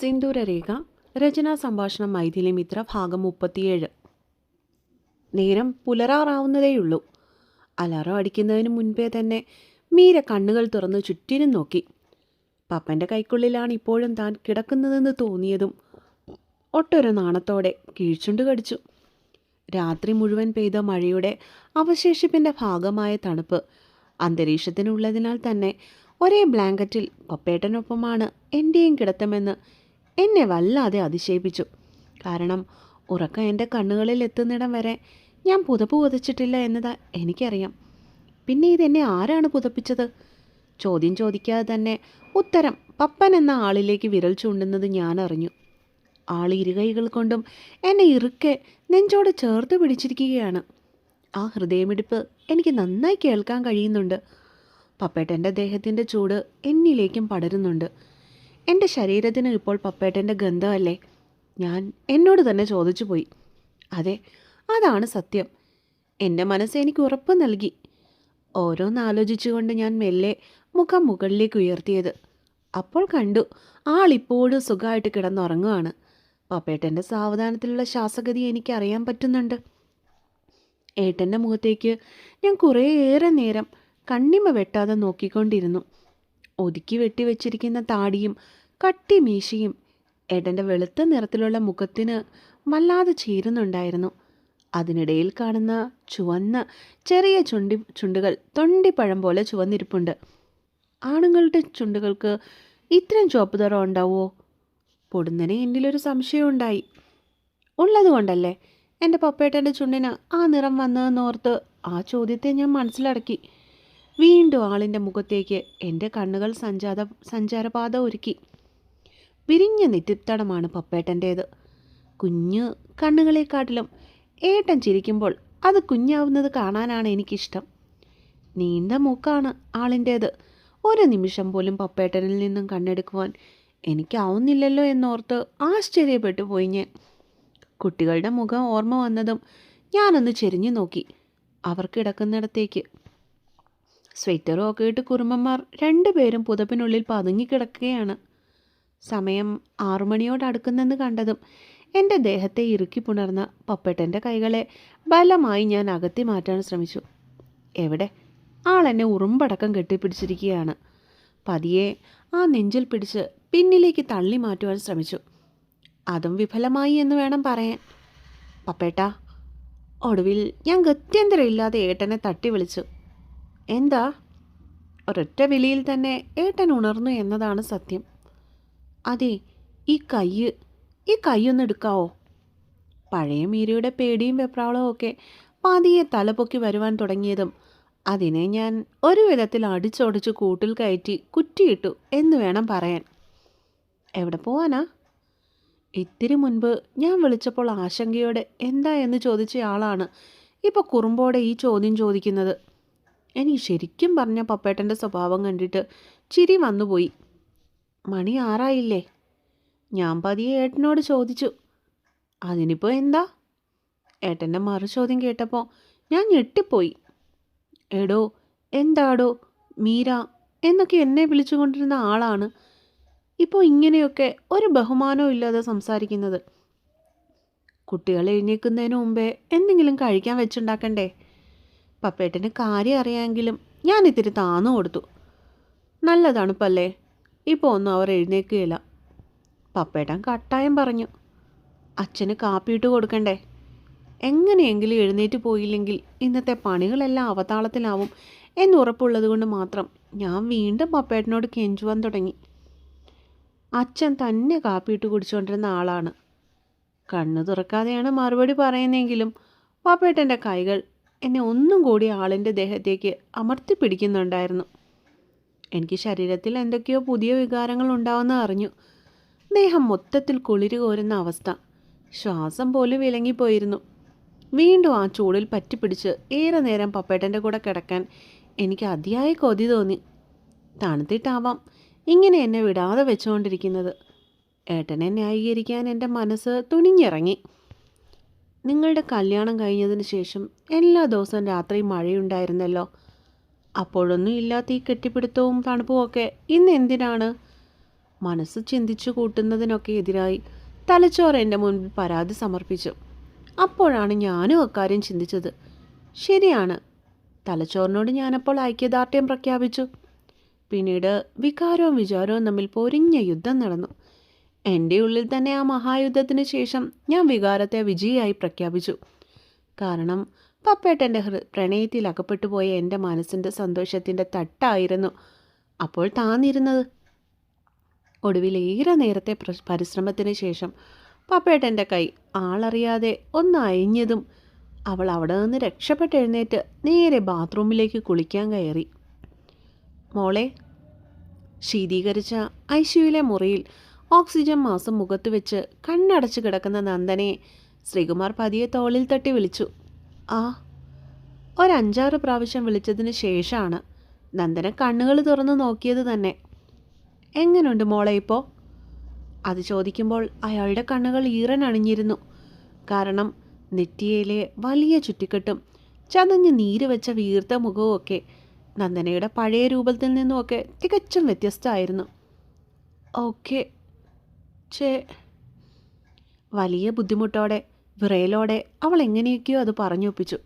സിന്ദൂരരേഖ രചനാ സംഭാഷണം മൈഥിലി മിത്ര ഭാഗം മുപ്പത്തിയേഴ്. നേരം പുലരാറാവുന്നതേയുള്ളൂ. അലാറം അടിക്കുന്നതിന് മുൻപേ തന്നെ മീര കണ്ണുകൾ തുറന്ന് ചുറ്റിനും നോക്കി. പപ്പന്റെ കൈക്കുള്ളിലാണ് ഇപ്പോഴും താൻ കിടക്കുന്നതെന്ന് തോന്നിയതും. ഒട്ടൊരു നാണത്തോടെ കീഴ്ച്ചുണ്ട് കടിച്ചു. രാത്രി മുഴുവൻ പെയ്ത മഴയുടെ അവശേഷിപ്പിന്റെ ഭാഗമായ തണുപ്പ് അന്തരീക്ഷത്തിനുള്ളതിനാൽ തന്നെ ഒരേ ബ്ലാങ്കറ്റിൽ പപ്പേട്ടനൊപ്പമാണ് എന്റെയും കിടത്തമെന്ന് എന്നെ വല്ലാതെ അതിശയിപ്പിച്ചു. കാരണം ഉറക്കം എന്റെ കണ്ണുകളിൽ എത്തുന്നിടം വരെ ഞാൻ പുതപ്പ് പുതച്ചിട്ടില്ല എന്നത് എനിക്കറിയാം. പിന്നെ ഇതെന്നെ ആരാണ് പുതപ്പിച്ചത്? ചോദ്യം ചോദിക്കാതെ തന്നെ ഉത്തരം പപ്പൻ എന്ന ആളിലേക്ക് വിരൽ ചൂണ്ടുന്നത് ഞാൻ അറിഞ്ഞു. ആൾ ഇരുകൈകൾ കൊണ്ടും എന്നെ ഇറുക്കെ നെഞ്ചോട് ചേർത്ത് പിടിച്ചിരിക്കുകയാണ്. ആ ഹൃദയമിടിപ്പ് എനിക്ക് നന്നായി കേൾക്കാൻ കഴിയുന്നുണ്ട്. പപ്പേട്ടന്റെ ദേഹത്തിന്റെ ചൂട് എന്നിലേക്കും പടരുന്നുണ്ട്. എന്റെ ശരീരത്തിന് ഇപ്പോൾ പപ്പേട്ടന്റെ ഗന്ധമല്ലേ? ഞാൻ എന്നോട് തന്നെ ചോദിച്ചു പോയി അതെ അതാണ് സത്യം. എന്റെ മനസ്സ് എനിക്ക് ഉറപ്പ് നൽകി. ഓരോന്നാലോചിച്ചുകൊണ്ട് ഞാൻ മെല്ലെ മുഖം മുകളിലേക്ക് ഉയർത്തിയത്. അപ്പോൾ കണ്ടു ആളിപ്പോഴും സുഖമായിട്ട് കിടന്നുറങ്ങുകയാണ് പപ്പേട്ടന്റെ സാവധാനത്തിലുള്ള ശ്വാസഗതി എനിക്കറിയാൻ പറ്റുന്നുണ്ട്. ഏട്ടന്റെ മുഖത്തേക്ക് ഞാൻ കുറേയേറെ നേരം കണ്ണിമ വെട്ടാതെ നോക്കിക്കൊണ്ടിരുന്നു. ഒതുക്കി വെട്ടി വെച്ചിരിക്കുന്ന താടിയും കട്ടി മീശയും എടന്റെ വെളുത്ത നിറത്തിലുള്ള മുഖത്തിന് വല്ലാതെ ചേരുന്നുണ്ടായിരുന്നു. അതിനിടയിൽ കാണുന്ന ചുവന്ന ചെറിയ ചുണ്ടി ചുണ്ടുകൾ തൊണ്ടിപ്പഴം പോലെ ചുവന്നിരിപ്പുണ്ട്. ആണുങ്ങളുടെ ചുണ്ടുകൾക്ക് ഇത്രയും ചുവപ്പ് നിറം ഉണ്ടാവുമോ പൊടുന്നനെ എന്നിലൊരു സംശയമുണ്ടായി ഉള്ളതുകൊണ്ടല്ലേ എന്റെ പപ്പേട്ടന്റെ ചുണ്ടിന് ആ നിറം വന്നതെന്നോർത്ത് ആ ചോദ്യത്തെ ഞാൻ മനസ്സിലടക്കി. വീണ്ടും ആളിന്റെ മുഖത്തേക്ക് എന്റെ കണ്ണുകൾ സഞ്ചാത സഞ്ചാരപാത ഒരുക്കി. വിരിഞ്ഞ നെറ്റിത്തടമാണ് പപ്പേട്ടന്റേത് കുഞ്ഞു കണ്ണുകളെക്കാട്ടിലും ഏട്ടൻ ചിരിക്കുമ്പോൾ അത് കുഞ്ഞാവുന്നത് കാണാനാണ് എനിക്കിഷ്ടം. നീണ്ട മൂക്കാണ് ആളിന്റേത് ഒരു നിമിഷം പോലും പപ്പേട്ടനിൽ നിന്നും കണ്ണെടുക്കുവാൻ എനിക്കാവുന്നില്ലല്ലോ എന്നോർത്ത് ആശ്ചര്യപ്പെട്ടു പോയി ഞാൻ. കുട്ടികളുടെ മുഖം ഓർമ്മ വന്നതും ഞാനൊന്ന് ചെരിഞ്ഞു നോക്കി. അവർ കിടക്കുന്നിടത്തേക്ക് സ്വെറ്ററും ഒക്കെ ഇട്ട് കുറുമ്പന്മാർ രണ്ടുപേരും പുതപ്പിനുള്ളിൽ പതുങ്ങിക്കിടക്കുകയാണ് സമയം ആറുമണിയോട് അടുക്കുന്നെന്ന് കണ്ടതും എന്റെ ദേഹത്തെ ഇറുക്കി പുണർന്ന പപ്പേട്ടന്റെ കൈകളെ ബലമായി ഞാൻ അകത്തി മാറ്റാൻ ശ്രമിച്ചു. എവിടെ? ആളെന്നെ ഉറുമ്പടക്കം കെട്ടിപ്പിടിച്ചിരിക്കുകയാണ്. പതിയെ ആ നെഞ്ചിൽ പിടിച്ച് പിന്നിലേക്ക് തള്ളി മാറ്റുവാൻ ശ്രമിച്ചു. അതും വിഫലമായി എന്ന് വേണം പറയാൻ. പപ്പേട്ട ഒടുവിൽ ഞാൻ ഗത്യന്തരമില്ലാതെ ഏട്ടനെ തട്ടി വിളിച്ചു. എന്താ? ഒരൊറ്റ വിളിയിൽ തന്നെ ഏട്ടൻ ഉണർന്നു എന്നതാണ് സത്യം. അതെ ഈ കൈ ഈ കയ്യൊന്ന് എടുക്കാവോ? പഴയ മീരയുടെ പേടിയും വെപ്രാളവും ഒക്കെ പതിയെ തലപൊക്കി വരുവാൻ തുടങ്ങിയതും അതിനെ ഞാൻ ഒരു വിധത്തിൽ അടിച്ചോടിച്ച് കൂട്ടിൽ കയറ്റി കുറ്റിയിട്ടു എന്ന് വേണം പറയാൻ. എവിടെ പോവാനാ? ഇത്തിരി മുൻപ് ഞാൻ വിളിച്ചപ്പോൾ ആശങ്കയോടെ എന്താ എന്ന് ചോദിച്ച ആളാണ് ഇപ്പോൾ കുറുമ്പോടെ ഈ ചോദ്യം ചോദിക്കുന്നത്. എനിക്ക് ശരിക്കും പറഞ്ഞ പപ്പേട്ടന്റെ സ്വഭാവം കണ്ടിട്ട് ചിരി വന്നുപോയി. മണി ആറായില്ലേ? ഞാൻ പതിയെ ഏട്ടനോട് ചോദിച്ചു. അതിനിപ്പോൾ എന്താ? ഏട്ടന്റെ മറുചോദ്യം കേട്ടപ്പോൾ ഞാൻ ഞെട്ടിപ്പോയി. എടോ എന്താടോ? മീര എന്നൊക്കെ എന്നെ വിളിച്ചുകൊണ്ടിരുന്ന ആളാണ്. ഇപ്പോൾ ഇങ്ങനെയൊക്കെ ഒരു ബഹുമാനവും ഇല്ലാതെ സംസാരിക്കുന്നത്. കുട്ടികൾ എഴുന്നേൽക്കുന്നതിന് മുമ്പേ എന്തെങ്കിലും കഴിക്കാൻ വെച്ചുണ്ടാക്കണ്ടേ? പപ്പേട്ടന് കാര്യം അറിയാമെങ്കിലും ഞാൻ ഇത്തിരി താന്നു കൊടുത്തു. നല്ല തണുപ്പല്ലേ ഇപ്പോൾ ഒന്നും അവർ എഴുന്നേക്കുകയില്ല. പപ്പേട്ടൻ കട്ടായം പറഞ്ഞു. അച്ഛന് കാപ്പിയിട്ട് കൊടുക്കണ്ടേ? എങ്ങനെയെങ്കിലും എഴുന്നേറ്റ് പോയില്ലെങ്കിൽ ഇന്നത്തെ പണികളെല്ലാം അവതാളത്തിലാവും എന്നുറപ്പുള്ളത് കൊണ്ട് മാത്രം ഞാൻ വീണ്ടും പപ്പേട്ടനോട് കെഞ്ചുവാൻ തുടങ്ങി. അച്ഛൻ തന്നെ കാപ്പിയിട്ട് കുടിച്ചുകൊണ്ടിരുന്ന ആളാണ്. കണ്ണു തുറക്കാതെയാണ് മറുപടി പറയുന്നതെങ്കിലും പപ്പേട്ടന്റെ കൈകൾ എന്നെ ഒന്നും കൂടി ആളിന്റെ ദേഹത്തേക്ക് അമർത്തി പിടിക്കുന്നുണ്ടായിരുന്നു. എനിക്ക് ശരീരത്തിൽ എന്തൊക്കെയോ പുതിയ വികാരങ്ങൾ ഉണ്ടാവുന്ന അറിഞ്ഞു. ദേഹം മൊത്തത്തിൽ കുളിര് കോരുന്ന അവസ്ഥ. ശ്വാസം പോലും വിലങ്ങിപ്പോയിരുന്നു. വീണ്ടും ആ ചൂടിൽ പറ്റിപ്പിടിച്ച് ഏറെ നേരം പപ്പേട്ടന്റെ കൂടെ കിടക്കാൻ എനിക്ക് അതിയായ കൊതി തോന്നി. തണുത്തിട്ടാവാം. ഇങ്ങനെ എന്നെ വിടാതെ വെച്ചുകൊണ്ടിരിക്കുന്നത്. ഏട്ടനെ ന്യായീകരിക്കാൻ എന്റെ മനസ്സ് തുനിഞ്ഞിറങ്ങി. നിങ്ങളുടെ കല്യാണം കഴിഞ്ഞതിന് ശേഷം എല്ലാ ദിവസവും രാത്രി മഴയുണ്ടായിരുന്നല്ലോ. അപ്പോഴൊന്നും ഇല്ലാത്ത ഈ കെട്ടിപ്പിടുത്തവും തണുപ്പും ഒക്കെ ഇന്ന് എന്തിനാണ്? മനസ്സ് ചിന്തിച്ചു കൂട്ടുന്നതിനൊക്കെ എതിരായി തലച്ചോറ് എന്റെ മുൻപിൽ പരാതി സമർപ്പിച്ചു. അപ്പോഴാണ് ഞാനും അക്കാര്യം ചിന്തിച്ചത്. ശരിയാണ്. തലച്ചോറിനോട് ഞാനപ്പോൾ ഐക്യദാർഢ്യം പ്രഖ്യാപിച്ചു. പിന്നീട് വികാരവും വിചാരവും തമ്മിൽ പൊരിഞ്ഞ യുദ്ധം നടന്നു. എന്റെ ഉള്ളിൽ തന്നെ ആ മഹായുദ്ധത്തിന് ശേഷം ഞാൻ വികാരത്തെ വിജയിയായി പ്രഖ്യാപിച്ചു. കാരണം പപ്പേട്ടന്റെ ഹൃ പ്രണയത്തിൽ അകപ്പെട്ടു പോയ എന്റെ മനസ്സിന്റെ സന്തോഷത്തിന്റെ തട്ടായിരുന്നു. അപ്പോൾ താന്നിരുന്നത്? ഒടുവിൽ ഏറെ നേരത്തെ പ്ര- പരിശ്രമത്തിന് ശേഷം പപ്പേട്ടന്റെ കൈ ആളറിയാതെ ഒന്ന് അയഞ്ഞതും അവൾ അവിടെ നിന്ന് രക്ഷപ്പെട്ട് എഴുന്നേറ്റ് നേരെ ബാത്റൂമിലേക്ക് കുളിക്കാൻ കയറി. മോളെ ശീതീകരിച്ച ഐശുവിലെ മുറിയിൽ ഓക്സിജൻ മാസം മുഖത്ത് വെച്ച് കണ്ണടച്ചു കിടക്കുന്ന നന്ദനെ ശ്രീകുമാർ പതിയെ തോളിൽ തട്ടി വിളിച്ചു. ആ ഒരഞ്ചാറ് പ്രാവശ്യം വിളിച്ചതിന് ശേഷമാണ് നന്ദന കണ്ണുകൾ തുറന്ന് നോക്കിയത് തന്നെ. എങ്ങനെയുണ്ട് മോളെ ഇപ്പോൾ അത് ചോദിക്കുമ്പോൾ അയാളുടെ കണ്ണുകൾ ഈറൻ അണിഞ്ഞിരുന്നു. കാരണം നെറ്റിയിലെ വലിയ ചുറ്റിക്കെട്ടും ചതഞ്ഞ് നീര് വെച്ച വീർത്ത മുഖവും ഒക്കെ നന്ദനയുടെ പഴയ രൂപത്തിൽ നിന്നുമൊക്കെ തികച്ചും വ്യത്യസ്തമായിരുന്നു. ഓക്കെ ചേ വലിയ ബുദ്ധിമുട്ടോടെ വിറയലോടെ അവൾ എങ്ങനെയൊക്കെയോ അത് പറഞ്ഞൊപ്പിച്ചു.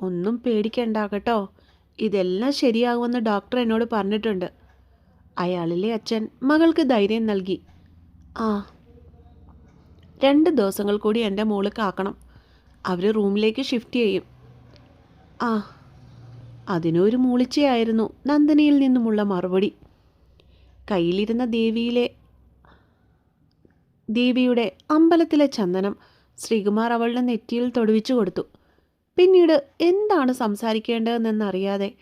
ഒന്നും പേടിക്കണ്ട കേട്ടോ. ഇതെല്ലാം ശരിയാകുമെന്ന് ഡോക്ടർ എന്നോട് പറഞ്ഞിട്ടുണ്ട്. അയാളിലെ അച്ഛൻ മകൾക്ക് ധൈര്യം നൽകി. ആ രണ്ട് ദിവസങ്ങൾ കൂടി എന്റെ മോൾ കാക്കണം. അവർ റൂമിലേക്ക് ഷിഫ്റ്റ് ചെയ്യും. ആ അതിനൊരു മൂളിച്ചയായിരുന്നു നന്ദനയിൽ നിന്നുമുള്ള മറുപടി. കയ്യിലിരുന്ന ദേവിയിലെ ദേവിയുടെ അമ്പലത്തിലെ ചന്ദനം ശ്രീകുമാർ അവളുടെ നെറ്റിയിൽ തൊടുവിച്ചു കൊടുത്തു. പിന്നീട് എന്താണ് സംസാരിക്കേണ്ടതെന്നറിയാതെ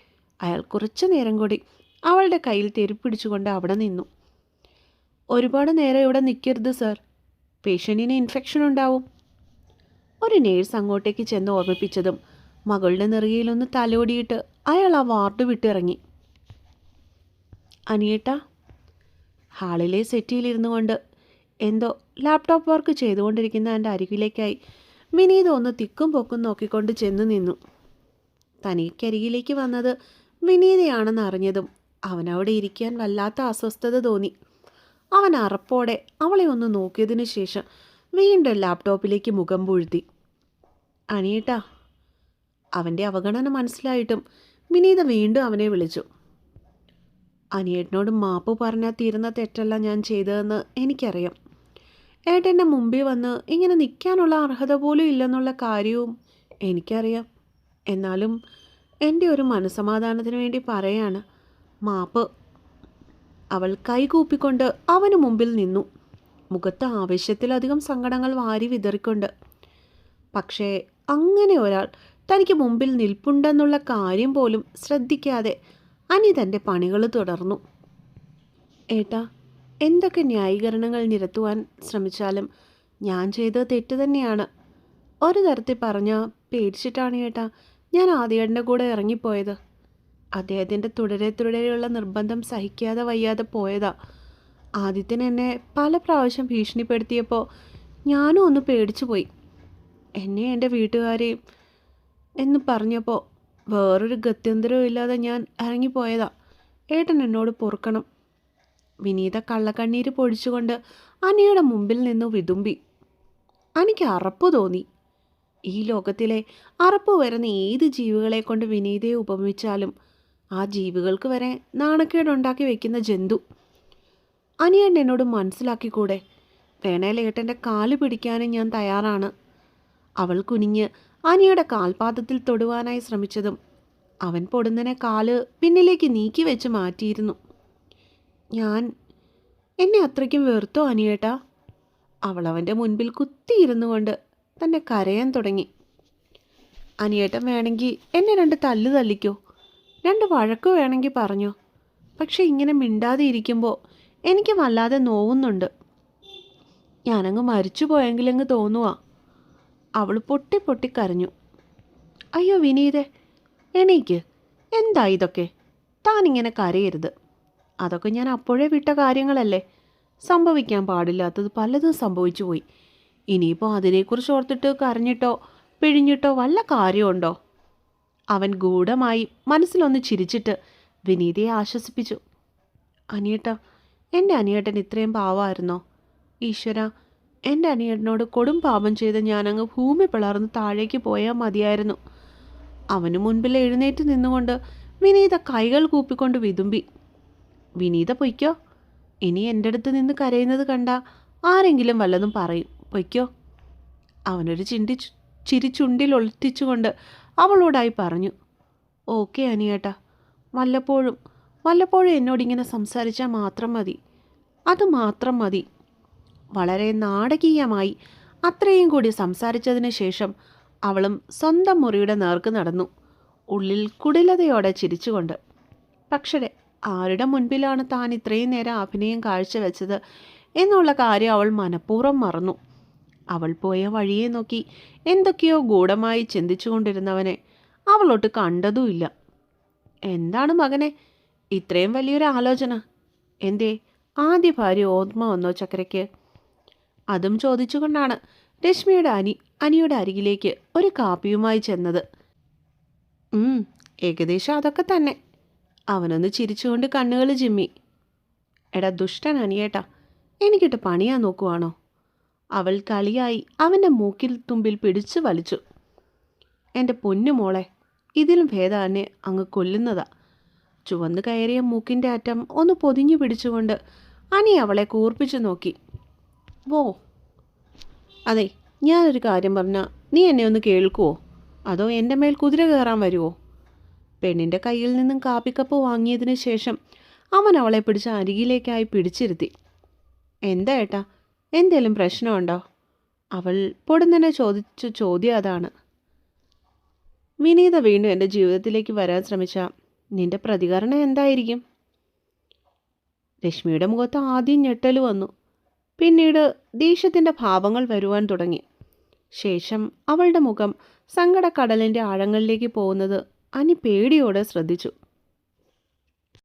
അയാൾ കുറച്ചു നേരം കൂടി അവളുടെ കയ്യിൽ തെരുപ്പിടിച്ചുകൊണ്ട് അവിടെ നിന്നു. ഒരുപാട് നേരം ഇവിടെ നിൽക്കരുത് സർ. പേഷ്യന്റിന് ഇൻഫെക്ഷൻ ഉണ്ടാവും. ഒരു നേഴ്സ് അങ്ങോട്ടേക്ക് ചെന്ന് ഓർമ്മിപ്പിച്ചതും മകളുടെ നെറുകയിലൊന്ന് തലോടിയിട്ട് അയാൾ ആ വാർഡ് വിട്ടിറങ്ങി. അനിയേട്ട ഹാളിലെ സെറ്റിയിലിരുന്നു കൊണ്ട് എന്തോ ലാപ്ടോപ്പ് വർക്ക് ചെയ്തുകൊണ്ടിരിക്കുന്ന എന്റെ അരികിലേക്കായി. വിനീത് ഒന്ന് തിക്കും പൊക്കും നോക്കിക്കൊണ്ട് ചെന്ന് നിന്നു. തനിക്കരികിലേക്ക് വന്നത് വിനീതയാണെന്ന് അറിഞ്ഞതും അവനവിടെ ഇരിക്കാൻ വല്ലാത്ത അസ്വസ്ഥത തോന്നി. അവൻ അറപ്പോടെ അവളെ ഒന്ന് നോക്കിയതിനു ശേഷം വീണ്ടും ലാപ്ടോപ്പിലേക്ക് മുഖം പൂഴ്ത്തി അനിയേട്ടാ അവന്റെ അവഗണന മനസ്സിലായിട്ടും വിനീത വീണ്ടും അവനെ വിളിച്ചു. അനിയേട്ടനോട് മാപ്പ് പറഞ്ഞാൽ തീരുന്ന തെറ്റല്ല ഞാൻ ചെയ്തതെന്ന് എനിക്കറിയാം. ഏട്ടന്റെ മുമ്പിൽ വന്ന് ഇങ്ങനെ നിൽക്കാനുള്ള അർഹത പോലും ഇല്ലെന്നുള്ള കാര്യവും എനിക്കറിയാം. എന്നാലും എന്റെ ഒരു മനസമാധാനത്തിന് വേണ്ടി പറയാണ് മാപ്പ്. അവൾ കൈകൂപ്പിക്കൊണ്ട് അവന് മുമ്പിൽ നിന്നു. മുഖത്ത് ആവശ്യത്തിലധികം സങ്കടങ്ങൾ വാരി വിതറിക്കൊണ്ട്. പക്ഷേ അങ്ങനെ ഒരാൾ തനിക്ക് മുമ്പിൽ നിൽപ്പുണ്ടെന്നുള്ള കാര്യം പോലും ശ്രദ്ധിക്കാതെ അനി തന്റെ പണികൾ തുടർന്നു. ഏട്ടാ എന്തൊക്കെ ന്യായീകരണങ്ങൾ നിരത്തുവാൻ ശ്രമിച്ചാലും ഞാൻ ചെയ്തത് തെറ്റ് തന്നെയാണ്. ഒരു തരത്തിൽ പറഞ്ഞാൽ പേടിച്ചിട്ടാണ് ഏട്ടാ ഞാൻ ആദ്യേട്ടന്റെ കൂടെ ഇറങ്ങിപ്പോയത്. അദ്ദേഹത്തിന്റെ തുടരെ തുടരെയുള്ള നിർബന്ധം സഹിക്കാതെ വയ്യാതെ പോയതാ. ആദ്യത്തിന് എന്നെ പല പ്രാവശ്യം ഭീഷണിപ്പെടുത്തിയപ്പോൾ ഞാനും ഒന്ന് പേടിച്ചു പോയി എന്നെ എന്റെ വീട്ടുകാരെയും എന്ന് പറഞ്ഞപ്പോൾ വേറൊരു ഗത്യന്തരവും ഇല്ലാതെ ഞാൻ ഇറങ്ങിപ്പോയതാ. ഏട്ടൻ എന്നോട് പൊറുക്കണം. വിനീത കള്ളക്കണ്ണീര് പൊഴിച്ചുകൊണ്ട് അനിയുടെ മുമ്പിൽ നിന്ന് വിതുമ്പി. അനിക്ക് അറപ്പ് തോന്നി. ഈ ലോകത്തിലെ അറപ്പ് വരുന്ന ഏത് ജീവികളെ കൊണ്ട് വിനീതയെ ഉപമിച്ചാലും ആ ജീവികൾക്ക് വരെ നാണക്കേടുണ്ടാക്കി വെക്കുന്ന ജന്തു. അനിയൻ എന്നോട് മനസ്സിലാക്കിക്കൂടെ? വേണേലേട്ടന്റെ കാൽ പിടിക്കാനും ഞാൻ തയ്യാറാണ്. അവൾ കുനിഞ്ഞ് അനിയുടെ കാൽപാദത്തിൽ തൊടുവാനായി ശ്രമിച്ചതും അവൻ പൊടുന്നനെ കാൽ പിന്നിലേക്ക് നീക്കി വെച്ച് മാറ്റിയിരുന്നു. ഞാൻ. എന്നെ അത്രയ്ക്കും വെറുത്തോ അനിയേട്ടാ? അവൾ അവന്റെ മുൻപിൽ കുത്തിയിരുന്നു കൊണ്ട് തന്നെ കരയാൻ തുടങ്ങി. അനിയേട്ടൻ വേണമെങ്കിൽ എന്നെ രണ്ട് തല്ല് തല്ലിക്കോ. രണ്ട് വഴക്ക് വേണമെങ്കിൽ പറഞ്ഞോ. പക്ഷെ ഇങ്ങനെ മിണ്ടാതെ ഇരിക്കുമ്പോൾ എനിക്ക് വല്ലാതെ നോവുന്നുണ്ട്. ഞാനങ്ങ് മരിച്ചു പോയെങ്കിലങ്ങ് തോന്നുവാ. അവൾ പൊട്ടി പൊട്ടി കരഞ്ഞു. അയ്യോ വിനീതെ എണീക്ക്. എന്താ ഇതൊക്കെ? താനിങ്ങനെ കരയരുത്. അതൊക്കെ ഞാൻ അപ്പോഴേ വിട്ട കാര്യങ്ങളല്ലേ. സംഭവിക്കാൻ പാടില്ലാത്തത് പലതും സംഭവിച്ചു പോയി. ഇനിയിപ്പോൾ അതിനെക്കുറിച്ച് ഓർത്തിട്ട് കരഞ്ഞിട്ടോ പിഴിഞ്ഞിട്ടോ വല്ല കാര്യമുണ്ടോ? അവൻ ഗൂഢമായി മനസ്സിലൊന്ന് ചിരിച്ചിട്ട് വിനീതയെ ആശ്വസിപ്പിച്ചു. അനിയേട്ട എന്റെ അനിയേട്ടൻ ഇത്രയും പാവമായിരുന്നോ? ഈശ്വര എന്റെ അനിയേട്ടനോട് കൊടും പാപം ചെയ്ത് ഞാനങ്ങ് ഭൂമി പിളർന്ന് താഴേക്ക് പോയാൽ മതിയായിരുന്നു. അവന് മുൻപിൽ എഴുന്നേറ്റ് നിന്നുകൊണ്ട് വിനീത കൈകൾ കൂപ്പിക്കൊണ്ട് വിതുമ്പി വിനീത പൊയ്ക്കോ? ഇനി എന്റെ അടുത്ത് നിന്ന് കരയുന്നത് കണ്ട ആരെങ്കിലും വല്ലതും പറയും. പൊയ്ക്കോ? അവനൊരു ചിണ്ടി ചിരിച്ചുണ്ടിൽ ചിരി ചുണ്ടിൽ ഒളിപ്പിച്ചുകൊണ്ട് അവളോടായി പറഞ്ഞു. ഓക്കെ അനിയേട്ടാ. വല്ലപ്പോഴും വല്ലപ്പോഴും എന്നോടിങ്ങനെ സംസാരിച്ചാൽ മാത്രം മതി. അത് മാത്രം മതി. വളരെ നാടകീയമായി അത്രയും കൂടി സംസാരിച്ചതിന് ശേഷം അവളും സ്വന്തം മുറിയുടെ നേർക്ക് നടന്നു. ഉള്ളിൽ കുടിലതയോടെ ചിരിച്ചുകൊണ്ട് പക്ഷേ ആരുടെ മുൻപിലാണ് താൻ ഇത്രയും നേരം അഭിനയം കാഴ്ചവെച്ചത് എന്നുള്ള കാര്യം അവൾ മനഃപൂർവം മറന്നു. അവൾ പോയ വഴിയെ നോക്കി എന്തൊക്കെയോ ഗൂഢമായി ചിന്തിച്ചുകൊണ്ടിരുന്നവനെ അവളൊട്ട് കണ്ടതുമില്ല. എന്താണ് മകനെ? ഇത്രയും വലിയൊരു ആലോചന. എന്തേ ആദ്യ ഭാര്യ ഓർമ്മ വന്നോ ചക്കരയ്ക്ക് അതും ചോദിച്ചുകൊണ്ടാണ് രശ്മിയുടെ അനി അനിയുടെ അരികിലേക്ക് ഒരു കാപ്പിയുമായി ചെന്നത്. ഏകദേശം അതൊക്കെ തന്നെ. അവനൊന്ന് ചിരിച്ചുകൊണ്ട് കണ്ണുകൾ ചിമ്മി. എടാ ദുഷ്ടൻ അനിയേട്ടാ എനിക്കിട്ട് പണിയാൻ നോക്കുവാണോ? അവൾ കളിയായി അവന്റെ മൂക്കിൽ തുമ്പിൽ പിടിച്ചു വലിച്ചു. എന്റെ പൊന്നു മോളെ ഇതിലും ഭേദം അങ്ങ് കൊല്ലുന്നതാ. ചുവന്ന് കയറിയ മൂക്കിന്റെ അറ്റം ഒന്ന് പൊതിഞ്ഞു പിടിച്ചുകൊണ്ട് അനി അവളെ കൂർപ്പിച്ചു നോക്കി. വോ അതെ ഞാനൊരു കാര്യം പറഞ്ഞാൽ നീ എന്നെ ഒന്ന് കേൾക്കുവോ? അതോ എന്റെ മേൽ കുതിര കയറാൻ വരുമോ പെണ്ണിന്റെ കയ്യിൽ നിന്നും കാപ്പിക്കപ്പ് വാങ്ങിയതിന് ശേഷം അവൻ അവളെ പിടിച്ച് അരികിലേക്കായി പിടിച്ചിരുത്തി. എന്താ ഏട്ടാ? എന്തേലും പ്രശ്നമുണ്ടോ? അവൾ പൊടുന്നനെ ചോദിച്ച ചോദ്യം അതാണ്. വിനീത വീണ്ടും എന്റെ ജീവിതത്തിലേക്ക് വരാൻ ശ്രമിച്ച. നിന്റെ പ്രതികരണം എന്തായിരിക്കും? രശ്മിയുടെ മുഖത്ത് ആദ്യം ഞെട്ടൽ വന്നു. പിന്നീട് ദേഷ്യത്തിന്റെ ഭാവങ്ങൾ വരുവാൻ തുടങ്ങി. ശേഷം അവളുടെ മുഖം സങ്കടക്കടലിന്റെ ആഴങ്ങളിലേക്ക് പോകുന്നത് അനി പേടിയോടെ ശ്രദ്ധിച്ചു.